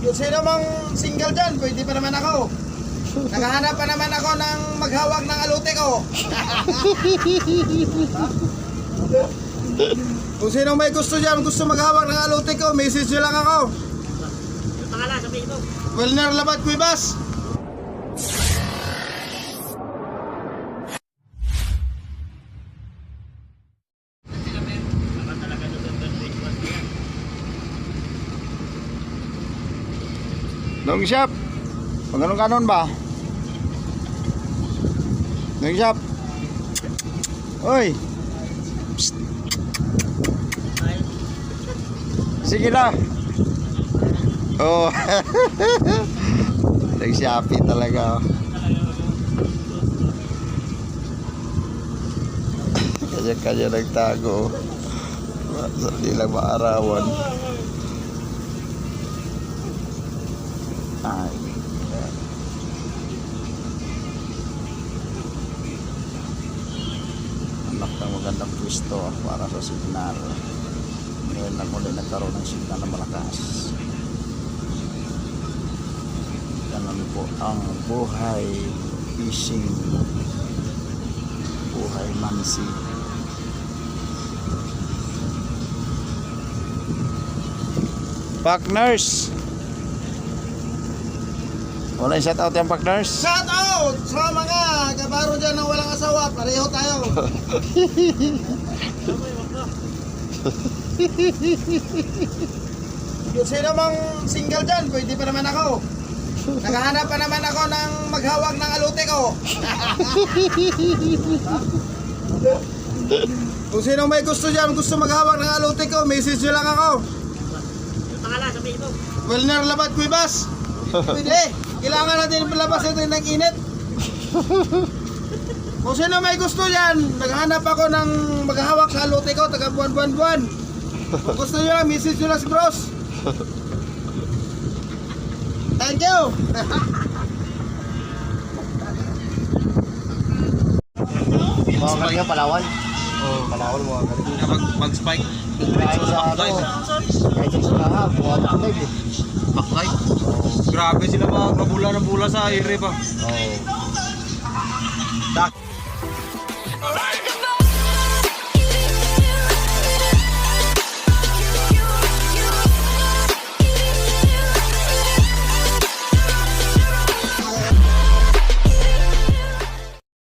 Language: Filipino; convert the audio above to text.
Kung sino mang single dyan, pwede pa naman ako. Naghahanap pa naman ako ng maghawak ng alute ko. Kung sino may gusto dyan, gusto maghawak ng alute ko, message nyo lang ako. Pangalan, sabihin mo. Wilner Labat Cuevas. Dong shop. Pagano'n kanon ba? Dong shop. Oy, sige na. Oh. Nag-shopee talaga. oh. Kanya-kanya nagtago. Sa di lang maarawan. Ay. Anak ng magandang pwesto ah, para sa signal. Ngayon lang ulit nagkaroon ng signal na malakas. Ganun po ang buhay fishing. Buhay mansi. Partners! Wala yung shout out yung partners? Shout out sa mga kabaro dyan na walang asawa. Pareho tayo. Kung sino mang single dyan, pwede pa naman ako. Naghahanap pa naman ako ng maghawak ng alute ko. Kung sino may gusto dyan, gusto maghawak ng alute ko, message nyo lang ako. pangalan, sabihin mo. Wilner Labat Cuevas. Pwede. Kailangan natin palabas ito ng init. Kung sino may gusto yan, naghanap ako ng maghahawak sa alute ko, taga buwan buwan buwan. Kung gusto nyo lang, message nyo lang si Bros. Thank you. Mga kanina Palawan. Oh, Palawan mga mag, mag-spike. Kahit sa ano, kahit sa Sulaha, mga backlight eh. Grabe sila mga kabula ng bula sa ere ba. Oo. Dak.